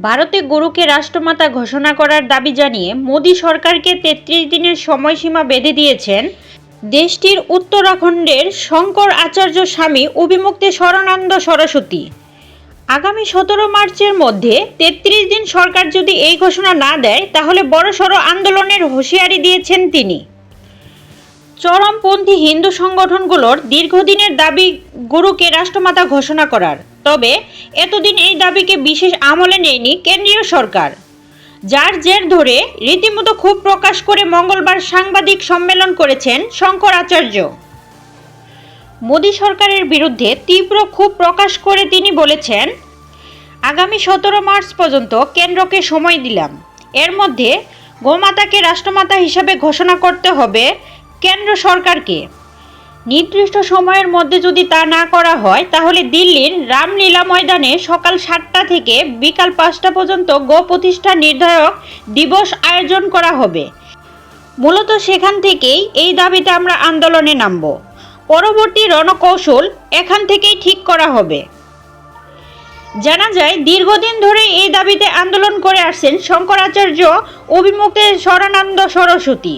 ভারতে গরুকে রাষ্ট্রমাতা ঘোষণা করার দাবি জানিয়ে মোদী সরকারকে তেত্রিশ দিনের সময়সীমা বেঁধে দিয়েছেন দেশটির উত্তরাখণ্ডের শঙ্কর আচার্য স্বামী অভিমুক্তে শরণানন্দ সরস্বতী। আগামী সতেরো মার্চের মধ্যে তেত্রিশ দিন সরকার যদি এই ঘোষণা না দেয়, তাহলে বড়সড় আন্দোলনের হুঁশিয়ারি দিয়েছেন তিনি। চরমপন্থী হিন্দু সংগঠনগুলোর দীর্ঘদিনের দাবি গুরুকে রাষ্ট্রমাতা ঘোষণা করার। তবে এতদিন এই দাবিকে বিশেষ আমলে নেয়নি কেন্দ্রীয় সরকার। যার জের ধরে রীতিমতো ক্ষোভ প্রকাশ করে মঙ্গলবার সাংবাদিক সম্মেলন করেছেন শঙ্কর আচার্য। মোদী সরকারের বিরুদ্ধে তীব্র ক্ষোভ প্রকাশ করে তিনি বলেছেন, আগামী সতেরো মার্চ পর্যন্ত কেন্দ্রকে সময় দিলাম। এর মধ্যে গোমাতাকে রাষ্ট্রমাতা হিসাবে ঘোষণা করতে হবে কেন্দ্র সরকারকে। নির্দিষ্ট সময়ের মধ্যে যদি তা না করা হয়, তাহলে দিল্লির রামলীলা ময়দানে সকাল সাতটা থেকে বিকাল পাঁচটা পর্যন্ত গো প্রতিষ্ঠা নির্ধারক দিবস আয়োজন করা হবে। মূলত সেখান থেকেই এই দাবিতে আমরা আন্দোলনে নামব। পরবর্তী রণকৌশল এখান থেকেই ঠিক করা হবে। জানা যায়, দীর্ঘদিন ধরে এই দাবিতে আন্দোলন করে আসছেন শঙ্করাচার্য অভিমুখে শরণানন্দ সরস্বতী।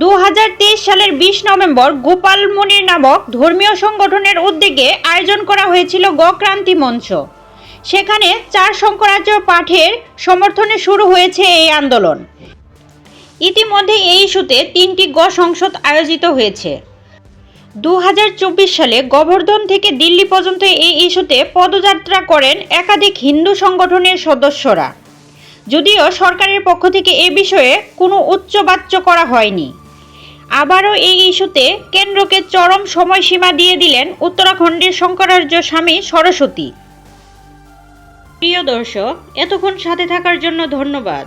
দু হাজার তেইশ সালের বিশ নভেম্বর গোপাল মনির নামক ধর্মীয় সংগঠনের উদ্যোগে আয়োজন করা হয়েছিল গক্রান্তি মঞ্চ। সেখানে চার শঙ্করাচার্য পাঠের সমর্থনে শুরু হয়েছে এই আন্দোলন। ইতিমধ্যে এই ইস্যুতে তিনটি গ সংসদ আয়োজিত হয়েছে। দু হাজার চব্বিশ সালে গোবর্ধন থেকে দিল্লি পর্যন্ত এই ইস্যুতে পদযাত্রা করেন একাধিক হিন্দু সংগঠনের সদস্যরা। যদিও সরকারের পক্ষ থেকে এ বিষয়ে কোনো উচ্চবাচ্য করা হয়নি। আবারও এই ইস্যুতে কেন্দ্রকে চরম সময়সীমা দিয়ে দিলেন উত্তরাখণ্ডের শঙ্করাচার্য স্বামী সরস্বতী। প্রিয় দর্শক, এতক্ষণ সাথে থাকার জন্য ধন্যবাদ।